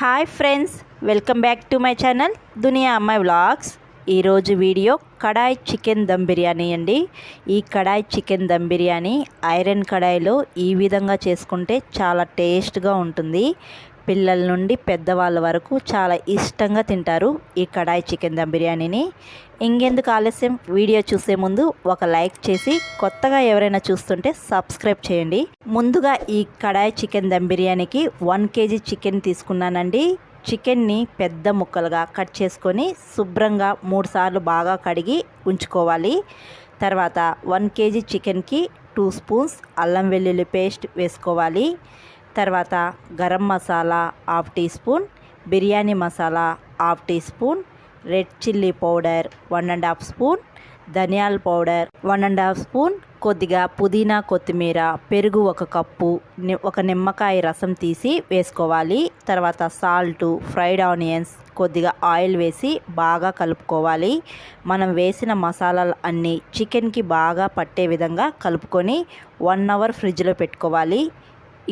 Hi friends welcome back to my channel Duniya Ammayi vlogs ఈరోజు video kadai chicken dum biryani అండి. ఈ kadai chicken dum biryani iron కడాయిలో ఈ విధంగా చేసుకుంటే చాలా టేస్ట్గా ఉంటుంది. పిల్లల నుండి పెద్దవాళ్ళ వరకు చాలా ఇష్టంగా తింటారు ఈ కడాయి చికెన్ దమ్ బిర్యానీని. ఇంకెందుకు ఆలస్యం? వీడియో చూసే ముందు ఒక లైక్ చేసి కొత్తగా ఎవరైనా చూస్తుంటే సబ్స్క్రైబ్ చేయండి. ముందుగా ఈ కడాయి చికెన్ దమ్ బిర్యానీకి వన్ కేజీ చికెన్ తీసుకున్నానండి. చికెన్ని పెద్ద ముక్కలుగా కట్ చేసుకొని శుభ్రంగా మూడుసార్లు బాగా కడిగి ఉంచుకోవాలి. తర్వాత వన్ కేజీ చికెన్కి టూ స్పూన్స్ అల్లం వెల్లుల్లి పేస్ట్ వేసుకోవాలి. తర్వాత garam masala half teaspoon biryani masala half teaspoon red chilli powder one and half spoon ధనియాల powder one and half spoon కొద్దిగా పుదీనా కొత్తిమీర పెరుగు ఒక కప్పు ఒక నిమ్మకాయ రసం తీసి వేసుకోవాలి. తర్వాత సాల్ట్ ఫ్రైడ్ ఆనియన్స్ కొద్దిగా ఆయిల్ వేసి బాగా కలుపుకోవాలి. మనం వేసిన మసాలాలు అన్నీ చికెన్కి బాగా పట్టే విధంగా కలుపుకొని వన్ అవర్ ఫ్రిడ్జ్లో పెట్టుకోవాలి.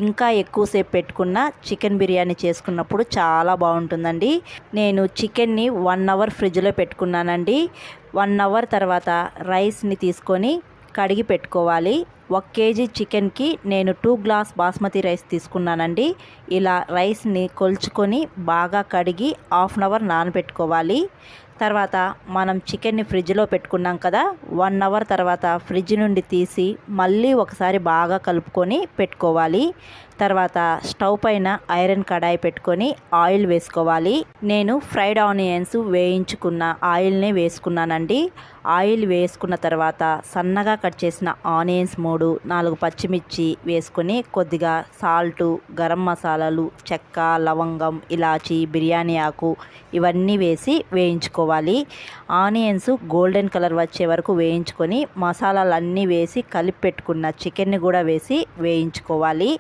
ఇంకా ఎక్కువసేపు పెట్టుకున్న చికెన్ బిర్యానీ చేసుకున్నప్పుడు చాలా బాగుంటుందండి. నేను చికెన్ని వన్ అవర్ ఫ్రిడ్జ్లో పెట్టుకున్నానండి. వన్ అవర్ తర్వాత రైస్ని తీసుకొని కడిగి పెట్టుకోవాలి. ఒక కేజీ చికెన్కి నేను టూ గ్లాస్ బాస్మతి రైస్ తీసుకున్నానండి. ఇలా రైస్ని కొలుచుకొని బాగా కడిగి హాఫ్ అన్ అవర్ నానబెట్టుకోవాలి. తర్వాత మనం చికెన్ని ఫ్రిడ్జ్లో పెట్టుకున్నాం కదా వన్ అవర్ తర్వాత ఫ్రిడ్జ్ నుండి తీసి మళ్ళీ ఒకసారి బాగా కలుపుకొని పెట్టుకోవాలి. తర్వాత స్టవ్ పైన ఐరన్ కడాయి పెట్టుకొని ఆయిల్ వేసుకోవాలి. నేను ఫ్రైడ్ ఆనియన్స్ వేయించుకున్న ఆయిల్నే వేసుకున్నానండి. ఆయిల్ వేసుకున్న తర్వాత సన్నగా కట్ చేసిన ఆనియన్స్ మూడు నాలుగు పచ్చిమిర్చి వేసుకొని కొద్దిగా సాల్టు గరం మసాలాలు చెక్క లవంగం ఇలాచి బిర్యానీ ఆకు ఇవన్నీ వేసి వేయించుకోవాలి. ఆనియన్స్ గోల్డెన్ కలర్ వచ్చే వరకు వేయించుకొని మసాలాలన్నీ వేసి కలిపి పెట్టుకున్న చికెన్ని కూడా వేసి వేయించుకోవాలి.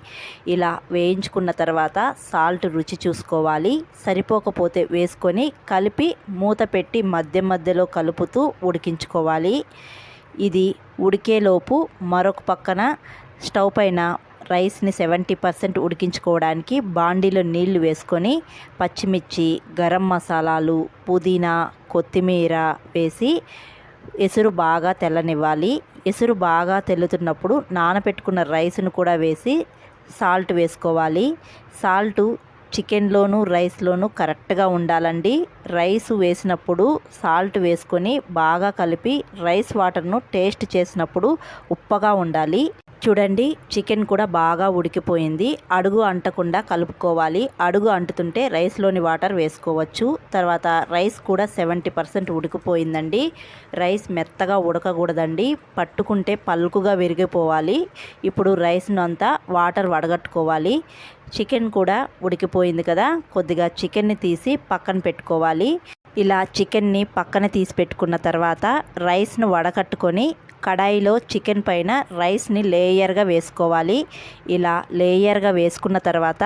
ఇలా వేయించుకున్న తర్వాత సాల్ట్ రుచి చూసుకోవాలి. సరిపోకపోతే వేసుకొని కలిపి మూత పెట్టి మధ్య మధ్యలో కలుపుతూ ఉడికించుకోవాలి. ఇది ఉడికేలోపు మరొక పక్కన స్టవ్ పైన రైస్ని సెవెంటీ పర్సెంట్ ఉడికించుకోవడానికి బాండీలో నీళ్ళు వేసుకొని పచ్చిమిర్చి గరం మసాలాలు పుదీనా కొత్తిమీర వేసి ఎసురు బాగా తెల్లనివ్వాలి. ఎసురు బాగా తెల్లుతున్నప్పుడు నానబెట్టుకున్న రైస్ను కూడా వేసి సాల్ట్ వేసుకోవాలి. సాల్టు చికెన్లోను రైస్లోను కరెక్ట్గా ఉండాలండి. రైస్ వేసినప్పుడు సాల్ట్ వేసుకొని బాగా కలిపి రైస్ వాటర్ను టేస్ట్ చేసినప్పుడు ఉప్పగా ఉండాలి. చూడండి చికెన్ కూడా బాగా ఉడికిపోయింది. అడుగు అంటకుండా కలుపుకోవాలి. అడుగు అంటుతుంటే రైస్లోని వాటర్ వేసుకోవచ్చు. తర్వాత రైస్ కూడా సెవెంటీ పర్సెంట్ ఉడికిపోయిందండి. రైస్ మెత్తగా ఉడకకూడదండి. పట్టుకుంటే పలుకుగా విరిగిపోవాలి. ఇప్పుడు రైస్ను అంతా వాటర్ వడగట్టుకోవాలి. చికెన్ కూడా ఉడికిపోయింది కదా. కొద్దిగా చికెన్ని తీసి పక్కన పెట్టుకోవాలి. ఇలా చికెన్ని పక్కన తీసి పెట్టుకున్న తర్వాత రైస్ను వడకట్టుకొని కడాయిలో చికెన్ పైన రైస్ని లేయర్గా వేసుకోవాలి. ఇలా లేయర్గా వేసుకున్న తర్వాత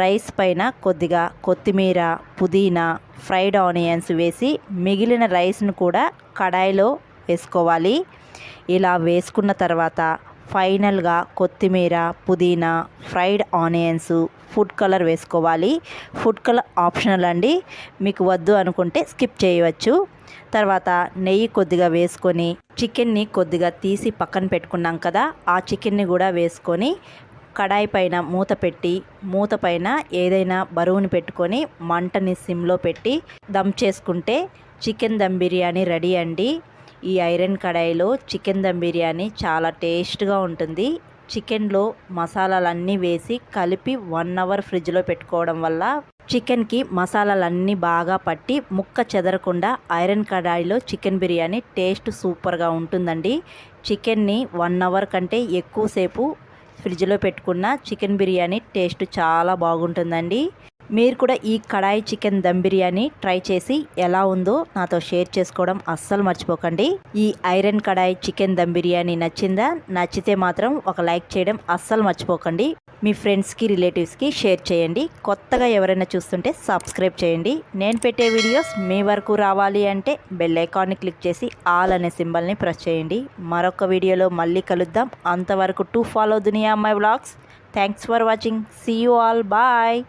రైస్ పైన కొద్దిగా కొత్తిమీర పుదీనా ఫ్రైడ్ ఆనియన్స్ వేసి మిగిలిన రైస్ను కూడా కడాయిలో వేసుకోవాలి. ఇలా వేసుకున్న తర్వాత ఫైనల్గా కొత్తిమీర పుదీనా ఫ్రైడ్ ఆనియన్స్ ఫుడ్ కలర్ వేసుకోవాలి. ఫుడ్ కలర్ ఆప్షనల్ అండి. మీకు వద్దు అనుకుంటే స్కిప్ చేయవచ్చు. తర్వాత నెయ్యి కొద్దిగా వేసుకొని చికెన్ని కొద్దిగా తీసి పక్కన పెట్టుకున్నాం కదా ఆ చికెన్ని కూడా వేసుకొని కడాయి పైన మూత పెట్టి మూత పైన ఏదైనా బరువుని పెట్టుకొని మంటని సిమ్లో పెట్టి దమ్ చేసుకుంటే చికెన్ దమ్ బిర్యానీ రెడీ అండి. ఈ ఐరన్ కడాయిలో చికెన్ దమ్ బిర్యానీ చాలా టేస్ట్గా ఉంటుంది. చికెన్లో మసాలాలన్నీ వేసి కలిపి వన్ అవర్ ఫ్రిడ్జ్లో పెట్టుకోవడం వల్ల చికెన్కి మసాలాలన్నీ బాగా పట్టి ముక్క చెదరకుండా ఐరన్ కడాయిలో చికెన్ బిర్యానీ టేస్ట్ సూపర్గా ఉంటుందండి. చికెన్ని వన్ అవర్ కంటే ఎక్కువసేపు ఫ్రిడ్జ్లో పెట్టుకున్న చికెన్ బిర్యానీ టేస్ట్ చాలా బాగుంటుందండి. మీరు కూడా ఈ కడాయి చికెన్ దమ్ బిర్యానీ ట్రై చేసి ఎలా ఉందో నాతో షేర్ చేసుకోవడం అస్సలు మర్చిపోకండి. ఈ ఐరన్ కడాయి చికెన్ దమ్ బిర్యానీ నచ్చిందా? నచ్చితే మాత్రం ఒక లైక్ చేయడం అస్సలు మర్చిపోకండి. మీ ఫ్రెండ్స్కి రిలేటివ్స్కి షేర్ చేయండి. కొత్తగా ఎవరైనా చూస్తుంటే సబ్స్క్రైబ్ చేయండి. నేను పెట్టే వీడియోస్ మీ వరకు రావాలి అంటే బెల్ ఐకాన్ని క్లిక్ చేసి ఆల్ అనే సింబల్ని ప్రెస్ చేయండి. మరొక వీడియోలో మళ్ళీ కలుద్దాం. అంతవరకు to follow Duniya my vlogs. Thanks for watching. See you all. Bye.